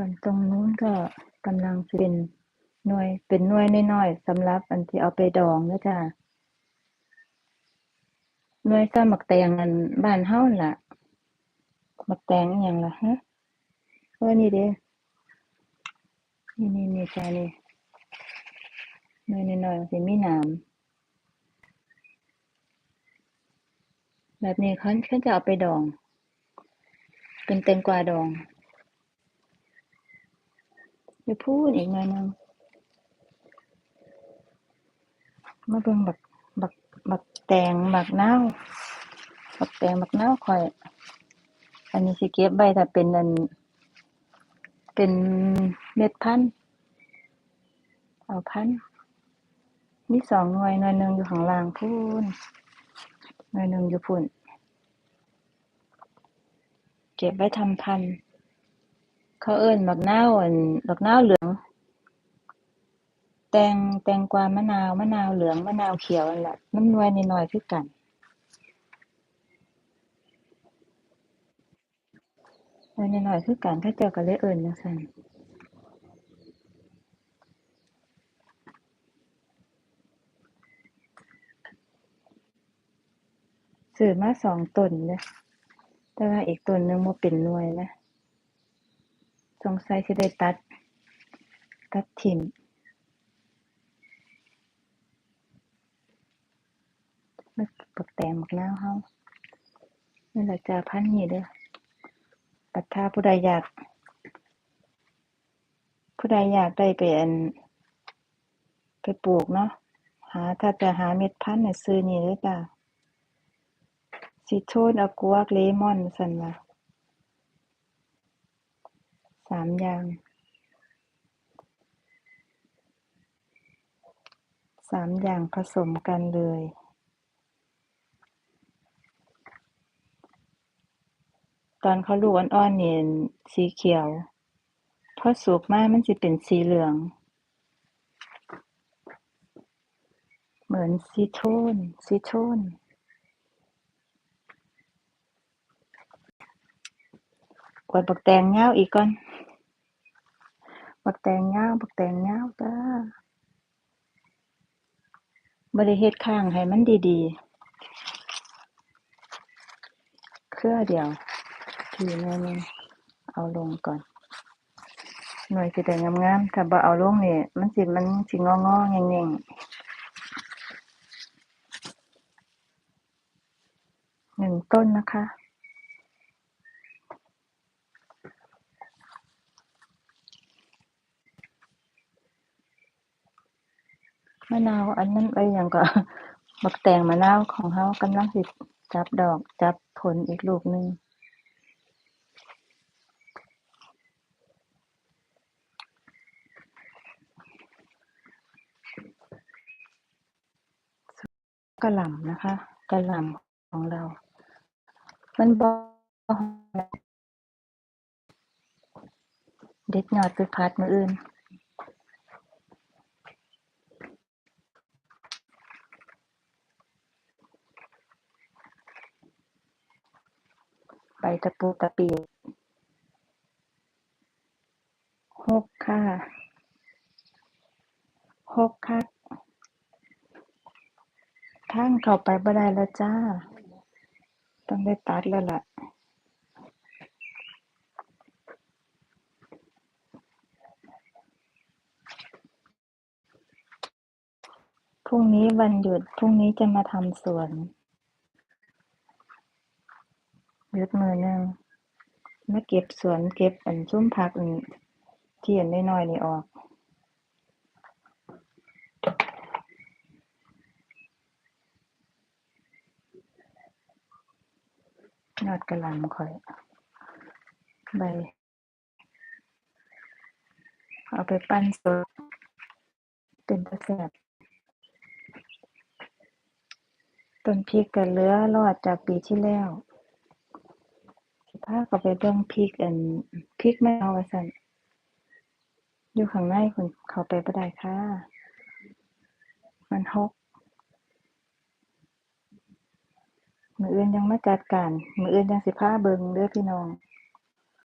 ส่วนตรงนู้นก็กำลังเป็นหน่วยเป็นหน่วยน้อยๆสำหรับอันที่เอาไปดองเด้อจ้ะหน่วยส่ำบักแตงอันบ้านเราล่ะบักแตงอิหยังล่ะฮะเออนี่เด้นี่ๆๆจ้ะนี่หน่วยน้อยๆสิมีหนามแบบนี้เขาเขาจะเอาไปดอง เป็นแตงกวาดอง อยู่พู้นอีกหน่อยนึงมาเบิ่งบักบักบักแตงบักนาวบักแตงบักนาวข้อย อันนี้สิเก็บไว้ถ้าเป็นอัน เป็นเม็ดพันธุ์เอาพันธุ์มี2หน่วยหน่วยหนึ่งอยู่ข้างล่างพูนหน่วยหนึ่งอยู่พู้นเก็บไว้ทำพันธุ์ เขาเอิ้นบักนาว อั่น บักนาวเหลือง แตง แตงกวามะนาว มะนาวเหลือง มะนาวเขียวนั่นล่ะ มันหน่วยน้อยๆคือกันหน่วยน้อยๆคือกัน เขาเจ้าก็เลยเอิ้นจั่งซั้นซื้อมา2ต้นเด้อแต่ว่าอีกต้นหนึ่งบ่เป็นหน่วยนะ สงสัยสิได้ตัด ตัดถิ้มบักบักแตงบักนาวเรานี่หล่ะจ้ะพันธุ์นี้เด้อบัดถ้าผู้ใดอยาก ผู้ใดอยากได้ไปอั่นไปปลูกเนาะ หาถ้าจะหาเม็ดพันธุ์น่ะซื้อนี่เด้อจ้ะ Citron Guac Lemon ว่าซั้นว่า 3อย่าง3อย่างผสมกันเลย ตอนเขาลูกอ่อนๆเนี่สีเขียวพอสุกมากมันสิเป็นสีเหลือง เหมือน Citron Citron กวาดบักแตงยาอีกก่อน บักแตงยาวบักแตงยาวจ้าบ่ได้เฮ็ดข้างให้มันดีๆ เครือเดียวพี่หน่วยนึงเอาลงก่อน หน่วยสิได้งงามๆ ถ้าบ่เอาลงนี่ มันสิมันสิงอๆแง่งๆ1ต้นนะคะ มะนาวอันนั้นเอ๊ยหยังก็บักแตงมะนาวของเรากำลังสิจับดอกจับผลอีกลูกหนึ่งกระหล่ำนะคะกระหล่ำของเรา มันบ่เด็ดยอดไปผัดมืออื่น ตะปูตะปิหกค่ะหกคักทางเข้าไปบ่ได้แล้วจ้า ต้องได้ตัดแล้วล่ะพรุ่งนี้วันหยุด พรุ่งนี้จะมาทำสวน ห ยุดมือหนึ่งมาเก็บสวนเก็บอันซุมผักอันที่อันน้อยๆนี่ออกยอดกระหล่ำข้อย ใบ เอาไปปั้นสดเป็นตาแซ่บต้นพริกก็เลือรอดจากปีที่แล้ว พาเขาไปเบิ่งพริก อั่น พริกแมวว่าซั้น อยู่ข้างในพู้น เข้าไปบ่ได้ค่ะ มันรก มื้ออื่นจั่งมาจัดการ มื้ออื่นจั่งสิพาเบิ่งเด้อพี่น้อง